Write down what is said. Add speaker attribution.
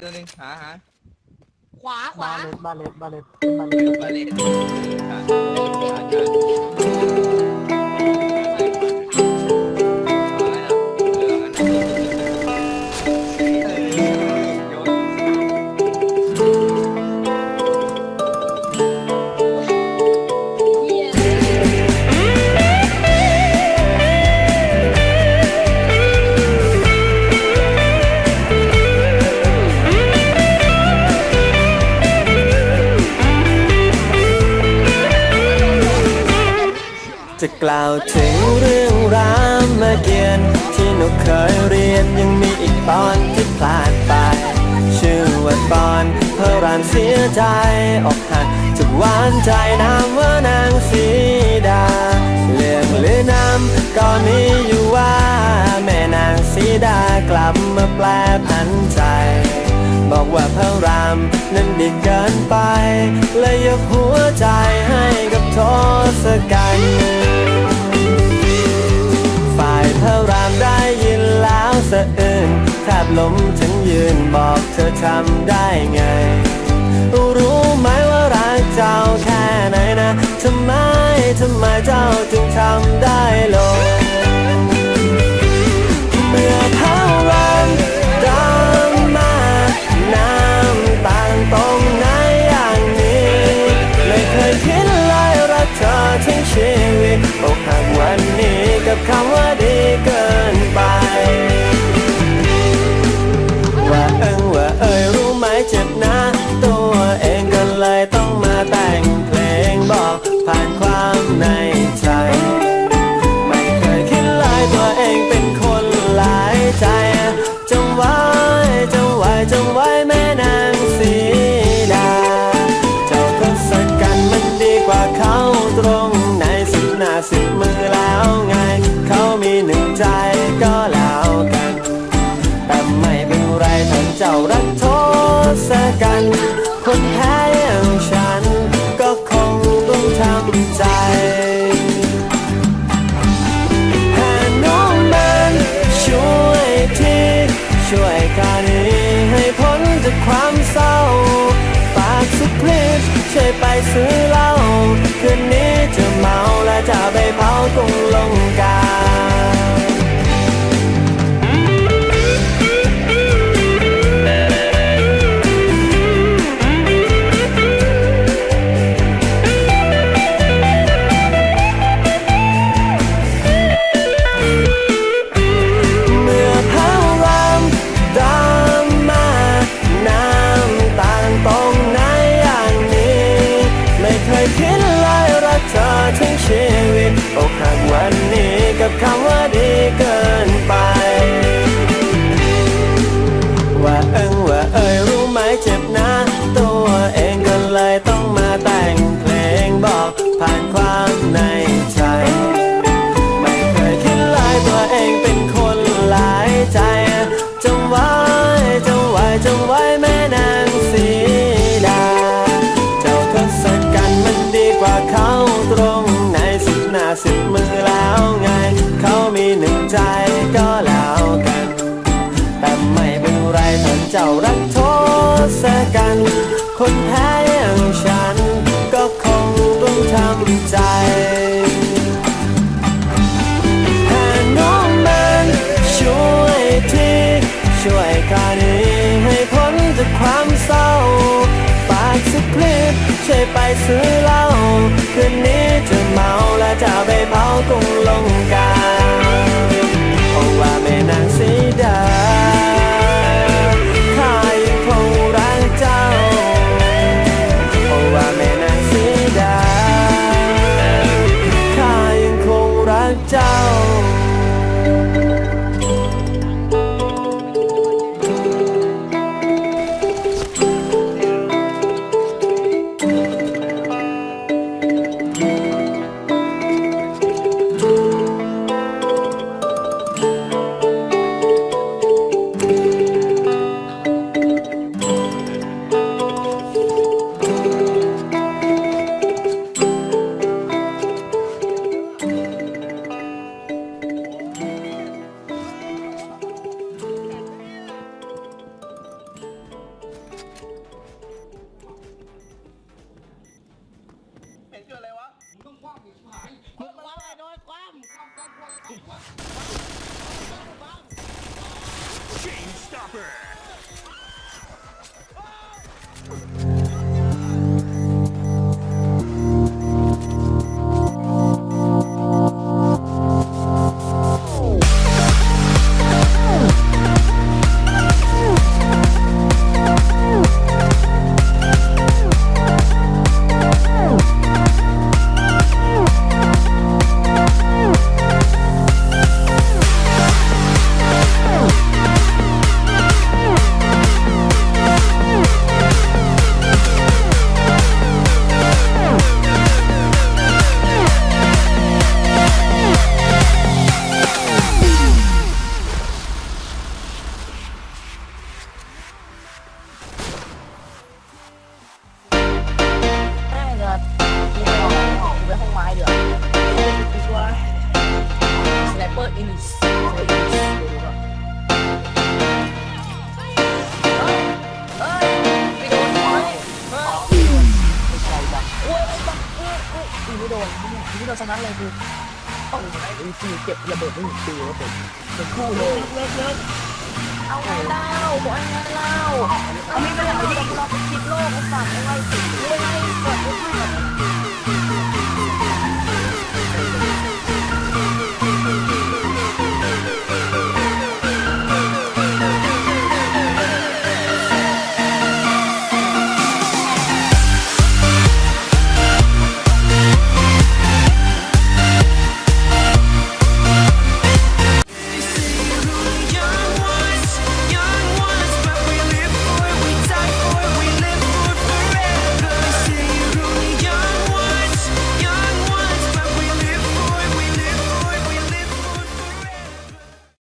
Speaker 1: ตัวหนึงหาหา
Speaker 2: ขวาขวา
Speaker 3: บาเลตบาเลตบาเลตบาเลต
Speaker 1: บาเลตหาหาหา
Speaker 4: กล่าวถึงเรื่องรามเกียรติ์ที่หนูเคยเรียนยังมีอีกตอนที่พลาดไป ชื่อว่าตอนพระรามเสียใจอกหักจากหวานใจนามว่านางสีดาเรื่องหรือนำก็มีอยู่ว่า แม่นางสีดากลับมาแปลพันใจบอกว่าพระรามนั้นดีเกินไปเลยยกหัวใจให้กับทศกัณฐ์ ล้มถึงยืนบอกเธอทำได้ไง รู้ไหมว่ารักเจ้าแค่ไหนนะทำไมทำไมเจ้า ทศกัณฐ์คนแพ้อย่างฉัน ก็คงต้องทำใจหาน้องมันช่วยทีช่วยกันนี้ให้พ้นจากความเศร้า ฝากสักคลิปช่วยไปซื้อ กับคำว่า งใจหาน้องมันช่วยทีช่วยกันนี้ให้พ้นจากความเศร้าฝากสักคลิปช่วยไปซื้อเหล้าคืนนี้จะเมาและจะไปเผากงลง Stopper! ที่เราชนะเลยคือต้องรีซีเก็บระเบิดไม่ถึงปี
Speaker 2: แล้วผมเป็นคู่เลยเลิกเลิกเอา
Speaker 3: ไงเล่า
Speaker 2: บอกไงเล่าเอา
Speaker 3: ไม่เป็นไรเราไปคิด
Speaker 2: โลกเอาฝากไอาไวสิ